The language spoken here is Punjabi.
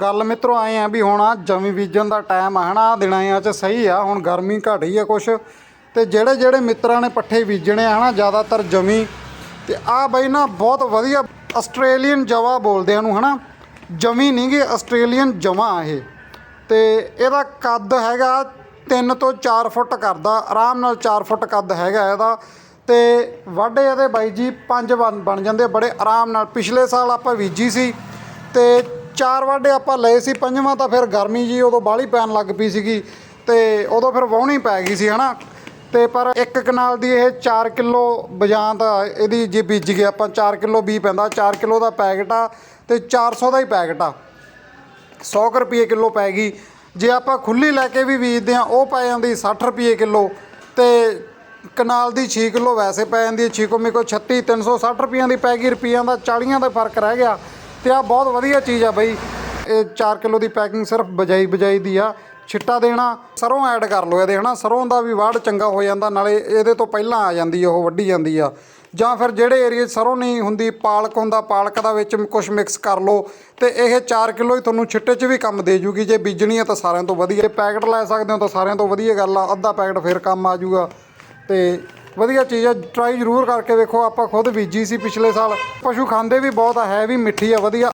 ਗੱਲ ਮਿੱਤਰੋ, ਆਏ ਆ ਵੀ ਹੁਣ ਆ ਜਮੀ ਬੀਜਣ ਦਾ ਟਾਈਮ ਆ, ਹਨਾ? ਆਹ ਦਿਨਾਂ ਆ ਚ ਸਹੀ ਆ, ਹੁਣ ਗਰਮੀ ਘਟ ਹੀ ਆ ਕੁਛ। ਤੇ ਜਿਹੜੇ ਜਿਹੜੇ ਮਿੱਤਰਾਂ ਨੇ ਪੱਠੇ ਬੀਜਣੇ ਆ, ਹਨਾ, ਜ਼ਿਆਦਾਤਰ ਜਮੀ। ਤੇ ਆ ਬਈ ਨਾ, ਬਹੁਤ ਵਧੀਆ ਆਸਟ੍ਰੇਲੀਅਨ ਜਵਾ ਬੋਲਦੇ ਆ ਨੂੰ ਹਨਾ? ਜਮੀ ਨਹੀਂਗੇ ਆਸਟ੍ਰੇਲੀਅਨ ਜਮਾ ਇਹ। ਤੇ ਇਹਦਾ ਕੱਦ ਹੈਗਾ 3 ਤੋਂ 4 ਫੁੱਟ ਕਰਦਾ, ਆਰਾਮ ਨਾਲ 4 ਫੁੱਟ ਕੱਦ ਹੈਗਾ ਇਹਦਾ। ਤੇ ਵਾਢੇ ਇਹਦੇ ਬਾਈ ਜੀ ਪੰਜ ਬਣ ਬਣ ਜਾਂਦੇ ਬੜੇ ਆਰਾਮ ਨਾਲ। ਪਿਛਲੇ ਸਾਲ ਆਪਾਂ ਬੀਜੀ ਸੀ, ਤੇ ਚਾਰ ਵਾਢੇ ਆਪਾਂ ਲਏ ਸੀ, ਪੰਜਵਾਂ ਤਾਂ ਫਿਰ ਗਰਮੀ ਜੀ ਉਦੋਂ ਬਾਹਲੀ ਪੈਣ ਲੱਗ ਪਈ ਸੀਗੀ ਤੇ ਉਦੋਂ ਫਿਰ ਵਾਹੁਣੀ ਪੈ ਗਈ ਸੀ, ਹਨਾ? ਤੇ ਪਰ ਇੱਕ ਕਨਾਲ ਦੀ ਇਹ 4 ਕਿਲੋ ਦਾ ਇਹਦੀ ਜੇ ਬੀਜ ਗਏ ਆਪਾਂ 4 ਕਿਲੋ ਬੀ ਪੈਂਦਾ 4 ਕਿਲੋ ਦਾ ਪੈਕਟ ਆ ਤੇ 400 ਦਾ ਹੀ ਪੈਕਟ ਆ। 100 ਕੁ ਰੁਪਏ ਕਿਲੋ ਪੈ ਗਈ। ਜੇ ਆਪਾਂ ਖੁੱਲੀ ਲੈ ਕੇ ਵੀ ਬੀਜਦੇ ਆ ਉਹ ਪੈ ਜਾਂਦੀ 60 ਰੁਪਏ ਕਿਲੋ ਤੇ ਕਨਾਲ ਦੀ 6 ਕਿਲੋ ਵੈਸੇ ਪੈ ਜਾਂਦੀ ਹੈ 6 ਕੋ ਮੇ ਕੋ 36 360 ਰੁਪਈਆਂ ਦੀ ਪੈ ਗਈ, ਰੁਪਈਆਂ ਦਾ 40 ਦਾ ਫ਼ਰਕ ਰਹਿ ਗਿਆ। ਤੇ ਆ ਬਹੁਤ ਵਧੀਆ ਚੀਜ਼ ਆ ਬਈ। ਇਹ 4 ਕਿਲੋ ਦੀ ਪੈਕਿੰਗ ਸਿਰਫ ਬਜਾਈ ਬਜਾਈ ਦੀ ਆ। ਛਿੱਟਾ ਦੇਣਾ, ਸਰੋਂ ਐਡ ਕਰ ਲਓ ਇਹਦੇ, ਹਨਾ? ਸਰੋਂ ਦਾ ਵੀ ਵਾਢ ਚੰਗਾ ਹੋ ਜਾਂਦਾ, ਨਾਲੇ ਇਹਦੇ ਤੋਂ ਪਹਿਲਾਂ ਆ ਜਾਂਦੀ ਆ, ਉਹ ਵੱਢੀ ਜਾਂਦੀ ਆ। ਜਾਂ ਫਿਰ ਜਿਹੜੇ ਏਰੀਏ 'ਚ ਸਰੋਂ ਨਹੀਂ ਹੁੰਦੀ, ਪਾਲਕ ਹੁੰਦਾ, ਪਾਲਕ ਦਾ ਵਿੱਚ ਕੁਝ ਮਿਕਸ ਕਰ ਲਓ ਤੇ ਇਹ 4 ਕਿਲੋ ਹੀ ਤੁਹਾਨੂੰ ਛਿੱਟੇ 'ਚ ਵੀ ਕੰਮ ਦੇ ਜੂਗੀ। ਜੇ ਬੀਜਣੀ ਆ ਤਾਂ ਸਾਰਿਆਂ ਤੋਂ ਵਧੀਆ। ਪੈਕਟ ਲੈ ਸਕਦੇ ਹੋ ਤਾਂ ਸਾਰਿਆਂ ਤੋਂ ਵਧੀਆ ਗੱਲ ਆ, ਅੱਧਾ ਪੈਕਟ ਫਿਰ ਕੰਮ ਆ ਜਾਊਗਾ ਤੇ ਵਧੀਆ ਚੀਜ਼ ਆ ਟਰਾਈ ਜ਼ਰੂਰ ਕਰਕੇ ਵੇਖੋ, ਆਪਾਂ ਖੁਦ ਬੀਜੀ ਸੀ ਪਿਛਲੇ ਸਾਲ। ਪਸ਼ੂ ਖਾਂਦੇ ਵੀ ਬਹੁਤ ਆ, ਹੈ ਵੀ ਮਿੱਠੀ ਆ, ਵਧੀਆ।